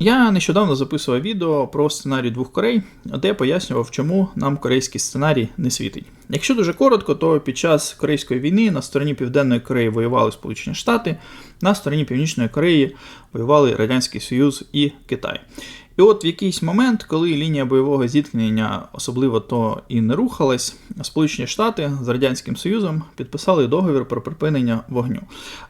Я нещодавно записував відео про сценарій двох Корей, де пояснював, чому нам корейський сценарій не світить. Якщо дуже коротко, то під час Корейської війни на стороні Південної Кореї воювали Сполучені Штати, на стороні Північної Кореї воювали Радянський Союз і Китай. І от в якийсь момент, коли лінія бойового зіткнення особливо то і не рухалась, Сполучені Штати з Радянським Союзом підписали договір про припинення вогню.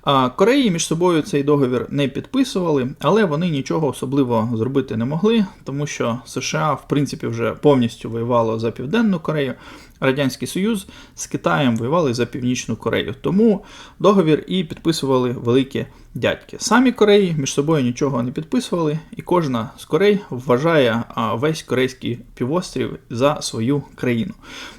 А Кореї між собою цей договір не підписували, але вони нічого особливо зробити не могли, тому що США, в принципі, вже повністю воювало за Південну Корею. Радянський Союз з Китаєм воювали за Північну Корею. Тому договір і підписували великі дядьки. Самі Кореї між собою нічого не підписували, і кожна з Корей вважає весь корейський півострів за свою країну.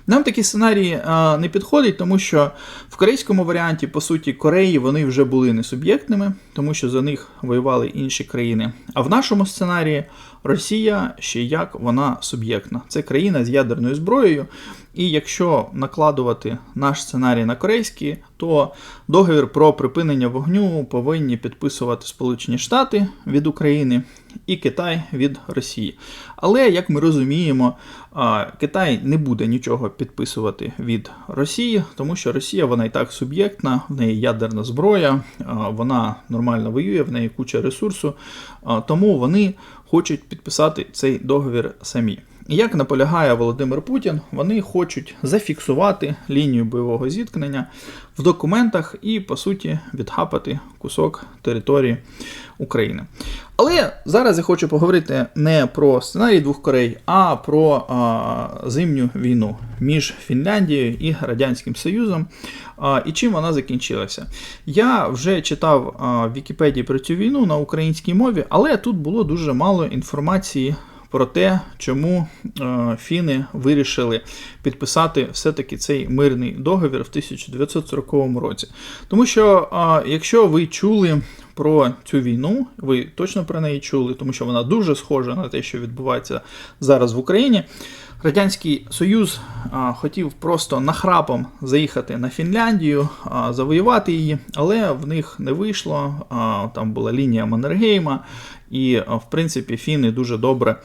Нам такі сценарії не підходять, тому що в корейському варіанті, по суті, Кореї вони вже були не суб'єктними, тому що за них воювали інші країни. А в нашому сценарії Росія ще як вона суб'єктна. Це країна з ядерною зброєю. І якщо накладувати наш сценарій на корейський, то договір про припинення вогню повинні підписувати Сполучені Штати від України і Китай від Росії. Але, як ми розуміємо, Китай не буде нічого підписувати від Росії, тому що Росія вона і так суб'єктна, в неї ядерна зброя, вона нормально воює, в неї куча ресурсу, тому вони хочуть підписати цей договір самі. Як наполягає Володимир Путін, вони хочуть зафіксувати лінію бойового зіткнення в документах і, по суті, відхапати кусок території України. Але зараз я хочу поговорити не про сценарій двох Корей, а про а, зимню війну між Фінляндією і Радянським Союзом. А, і чим вона закінчилася. Я вже читав а, в Вікіпедії про цю війну на українській мові, але тут було дуже мало інформації про те, чому е, фіни вирішили підписати все-таки цей мирний договір в 1940 році. Тому що, якщо ви чули про цю війну, ви точно про неї чули, тому що вона дуже схожа на те, що відбувається зараз в Україні. Радянський Союз а, хотів просто нахрапом заїхати на Фінляндію, а, завоювати її, але в них не вийшло. А, там була лінія Маннергейма, і, в принципі, фіни дуже добре.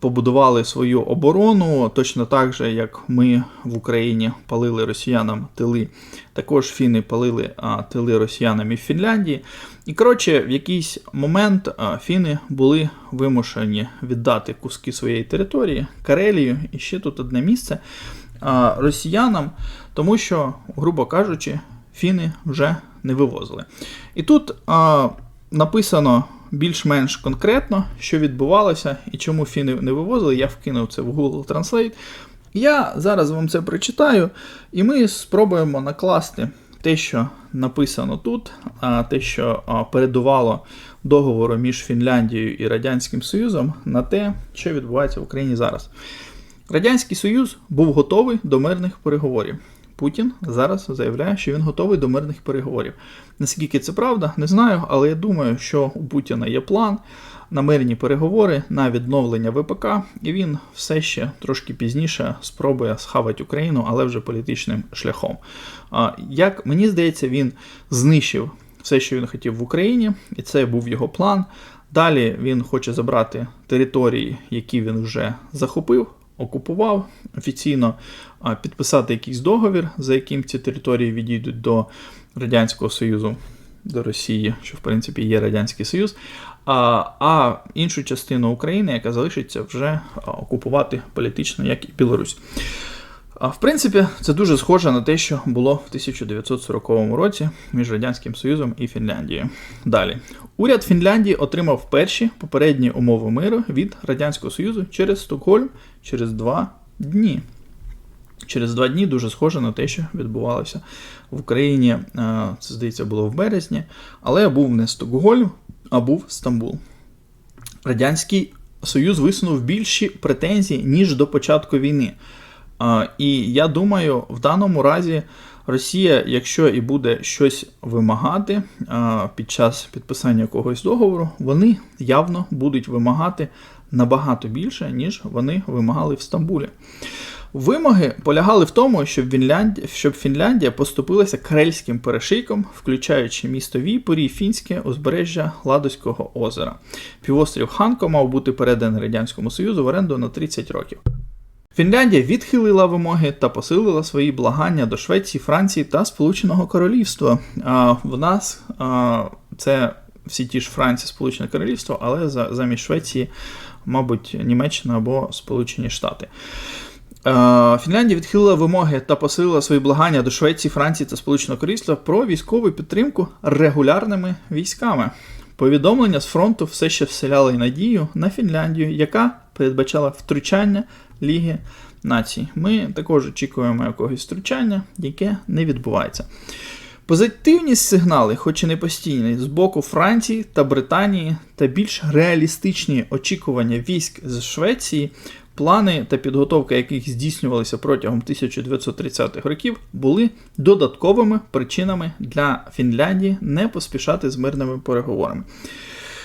Побудували свою оборону точно так же, як ми в Україні палили росіянам тили. Також фіни палили тили росіянам і в Фінляндії. І коротше, в якийсь момент фіни були вимушені віддати куски своєї території, Карелію і ще тут одне місце росіянам, тому що, грубо кажучи, фіни вже не вивозили. І тут написано більш-менш конкретно, що відбувалося і чому фіни не вивозили. Я вкинув це в Google Translate. Я зараз вам це прочитаю, і ми спробуємо накласти те, що написано тут, а те, що передувало договору між Фінляндією і Радянським Союзом, на те, що відбувається в Україні зараз. Радянський Союз був готовий до мирних переговорів. Путін зараз заявляє, що він готовий до мирних переговорів. Наскільки це правда, не знаю, але я думаю, що у Путіна є план на мирні переговори на відновлення ВПК, і він все ще трошки пізніше спробує схавати Україну, але вже політичним шляхом. Як мені здається, він знищив все, що він хотів в Україні, і це був його план. Далі він хоче забрати території, які він вже захопив окупував, офіційно підписати якийсь договір, за яким ці території відійдуть до Радянського Союзу, до Росії, що в принципі є Радянський Союз. А а іншу частину України, яка залишиться вже окупувати політично, як і Білорусь. В принципі, це дуже схоже на те, що було в 1940 році між Радянським Союзом і Фінляндією. Далі, уряд Фінляндії отримав перші попередні умови миру від Радянського Союзу через Стокгольм через два дні. Через два дні дуже схоже на те, що відбувалося в Україні. Це здається було в березні, але був не Стокгольм, а був Стамбул. Радянський Союз висунув більші претензії, ніж до початку війни. І я думаю, в даному разі Росія, якщо і буде щось вимагати під час підписання якогось договору, вони явно будуть вимагати набагато більше, ніж вони вимагали в Стамбулі. Вимоги полягали в тому, щоб Фінляндія, щоб Фінляндія поступилася карельським перешийком, включаючи місто Віпорі фінське узбережжя Ладозького озера. Півострів Ханко мав бути переданий Радянському Союзу в оренду на 30 років. Фінляндія відхилила вимоги та посилила свої благання до Швеції, Франції та Сполученого Королівства. А в нас а, це всі ті ж Франція, Сполучене Королівство, але за, замість Швеції, мабуть, Німеччина або Сполучені Штати. Фінляндія відхилила вимоги та посилила свої благання до Швеції, Франції та Сполученого Королівства про військову підтримку регулярними військами. Повідомлення з фронту все ще вселяли надію на Фінляндію, яка передбачала втручання Ліги націй. Ми також очікуємо якогось втручання, яке не відбувається. Позитивні сигнали, хоч і не постійні, з боку Франції та Британії, та більш реалістичні очікування військ з Швеції, плани та підготовка яких здійснювалися протягом 1930-х років, були додатковими причинами для Фінляндії не поспішати з мирними переговорами.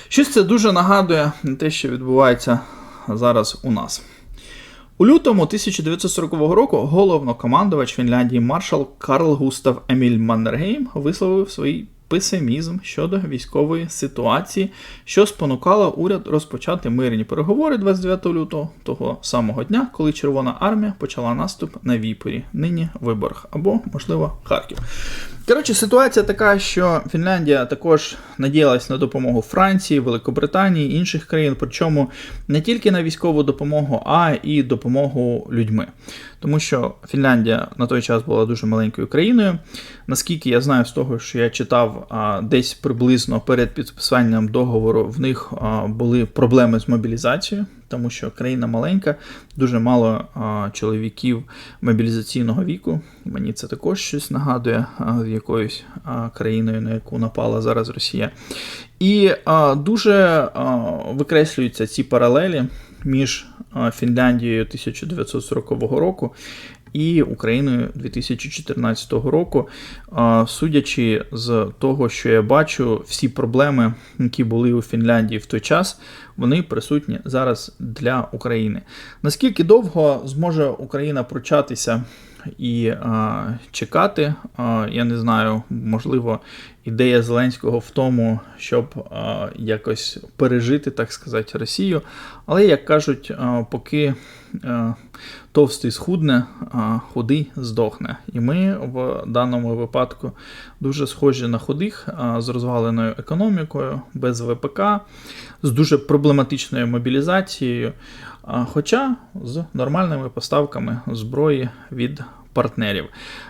Щось це дуже нагадує на те, що відбувається зараз у нас. У лютому 1940 року головнокомандувач Фінляндії маршал Карл Густав Еміль Маннергейм висловив свій песимізм щодо військової ситуації, що спонукало уряд розпочати мирні переговори 29 лютого того самого дня, коли Червона армія почала наступ на Віпорі, нині Виборг або, можливо, Харків. Коротше, ситуація така, що Фінляндія також надіялась на допомогу Франції, Великобританії інших країн, причому не тільки на військову допомогу, а і допомогу людьми. Тому що Фінляндія на той час була дуже маленькою країною. Наскільки я знаю з того, що я читав десь приблизно перед підписанням договору, в них були проблеми з мобілізацією тому що країна маленька, дуже мало чоловіків мобілізаційного віку. Мені це також щось нагадує а, якоюсь країною, на яку напала зараз Росія. І дуже викреслюються ці паралелі між Фінляндією 1940 року і Україною 2014 року. Судячи з того, що я бачу, всі проблеми, які були у Фінляндії в той час, вони присутні зараз для України. Наскільки довго зможе Україна прочатися і чекати. Я не знаю, можливо, ідея Зеленського в тому, щоб а, якось пережити, так сказати, Росію. Але, як кажуть, а, поки а, товстий схудне, худий здохне. І ми в даному випадку дуже схожі на худих з розваленою економікою, без ВПК, з дуже проблематичною мобілізацією. Хоча з нормальними поставками зброї від партнерів.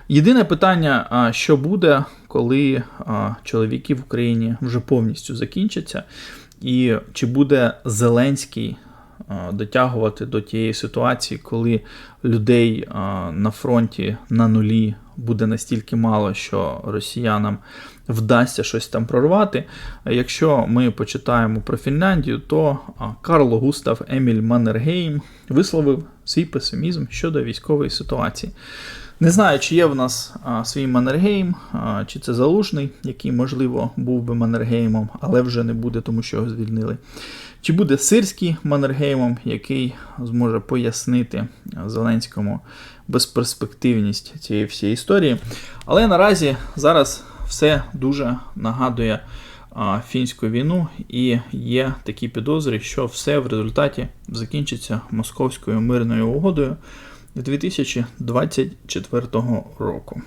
Єдине питання, що буде, коли чоловіки в Україні вже повністю закінчаться, і чи буде Зеленський дотягувати до тієї ситуації, коли людей на фронті на нулі буде настільки мало, що росіянам вдасться щось там прорвати. Якщо ми почитаємо про Фінляндію, то Карло Густав Еміль Маннергейм висловив свій песимізм щодо військової ситуації. Не знаю, чи є в нас а, свій Маннергейм, а, чи це залужний, який, можливо, був би Маннергеймом, але вже не буде, тому що його звільнили. Чи буде сирський Маннергеймом, який зможе пояснити Зеленському безперспективність цієї всієї історії. Але наразі зараз все дуже нагадує фінську війну, і є такі підозри, що все в результаті закінчиться московською мирною угодою 2024 року.